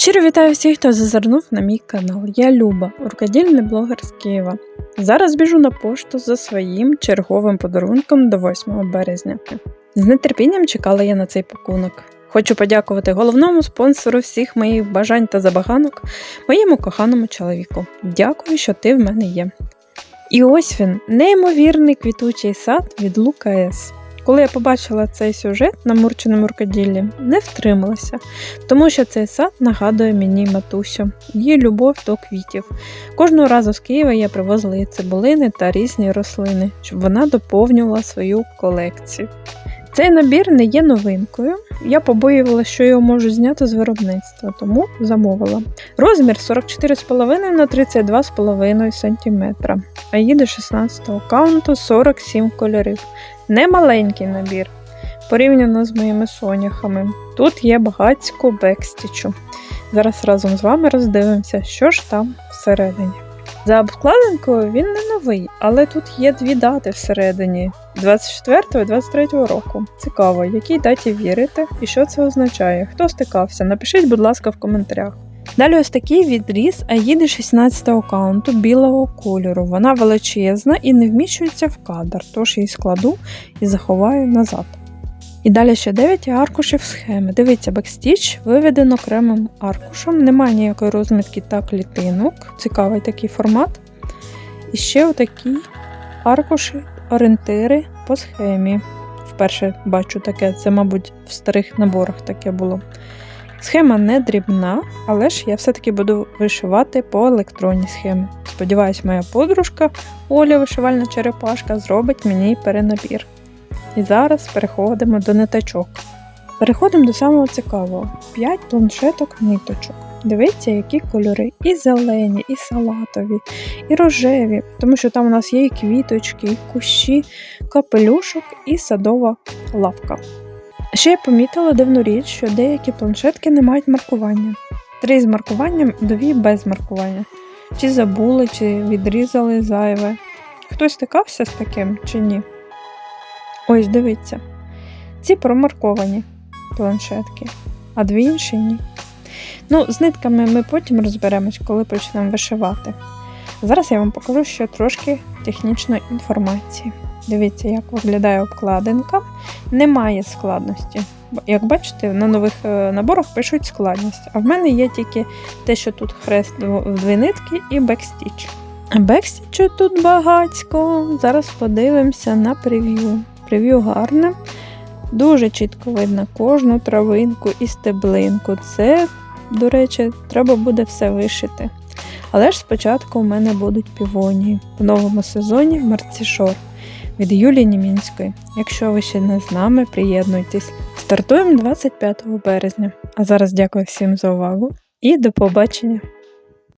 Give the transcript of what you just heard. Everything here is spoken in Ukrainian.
Щиро вітаю всіх, хто зазирнув на мій канал. Я Люба, рукодільний блогер з Києва. Зараз біжу на пошту за своїм черговим подарунком до 8 березня. З нетерпінням чекала я на цей пакунок. Хочу подякувати головному спонсору всіх моїх бажань та забаганок, моєму коханому чоловіку. Дякую, що ти в мене є. І ось він, неймовірний квітучий сад від Лука С. Коли я побачила цей сюжет на мурченому рукоділлі, не втрималася, тому що цей сад нагадує мені матусю, її любов до квітів. Кожного разу з Києва я привозила їй цибулини та різні рослини, щоб вона доповнювала свою колекцію. Цей набір не є новинкою. Я побоювала, що його можуть зняти з виробництва, тому замовила. Розмір 44,5 на 32,5 см, а їде 16 каунту 47 кольорів. Не маленький набір, порівняно з моїми соняхами. Тут є багатько бекстічу. Зараз разом з вами роздивимося, що ж там всередині. За обкладинкою він не новий, але тут є дві дати всередині 24 і 23 року. Цікаво, якій даті вірити і що це означає. Хто стикався? Напишіть, будь ласка, в коментарях. Далі ось такий відріз Аїди 16 аккаунту білого кольору. Вона величезна і не вміщується в кадр, тож її складу і заховаю назад. І далі ще 9 аркушів схеми. Дивіться, бекстіч виведено окремим аркушем, немає ніякої розмітки та клітинок. Цікавий такий формат. І ще отакі аркуші, орієнтири по схемі. Вперше бачу таке, це, мабуть, в старих наборах таке було. Схема не дрібна, але ж я все-таки буду вишивати по електронній схемі. Сподіваюсь, моя подружка Оля, вишивальна черепашка, зробить мені перенабір. І зараз переходимо до ниточок. Переходимо до самого цікавого: 5 планшеток ниточок. Дивіться, які кольори: і зелені, і салатові, і рожеві, тому що там у нас є і квіточки, і кущі, капелюшок, і садова лавка. Ще я помітила дивну річ, що деякі планшетки не мають маркування. Три з маркуванням, дві без маркування. Чи забули, чи відрізали зайве. Хтось стикався з таким чи ні? Ось дивіться. Ці промарковані планшетки, а дві інші ні. Ну, з нитками ми потім розберемось, коли почнемо вишивати. Зараз я вам покажу ще трошки технічної інформації. Дивіться, як виглядає обкладинка. Немає складності. Як бачите, на нових е, наборах пишуть складність. А в мене є тільки те, що тут хрест в дві нитки і бекстіч. Бекстічу тут багацько. Зараз подивимося на прев'ю. Прев'ю гарне. Дуже чітко видно кожну травинку і стеблинку. Це, до речі, треба буде все вишити. Але ж спочатку у мене будуть півонії в новому сезоні Марцішор від Юлії Німінської. Якщо ви ще не з нами, приєднуйтесь. Стартуємо 25 березня. А зараз дякую всім за увагу і до побачення!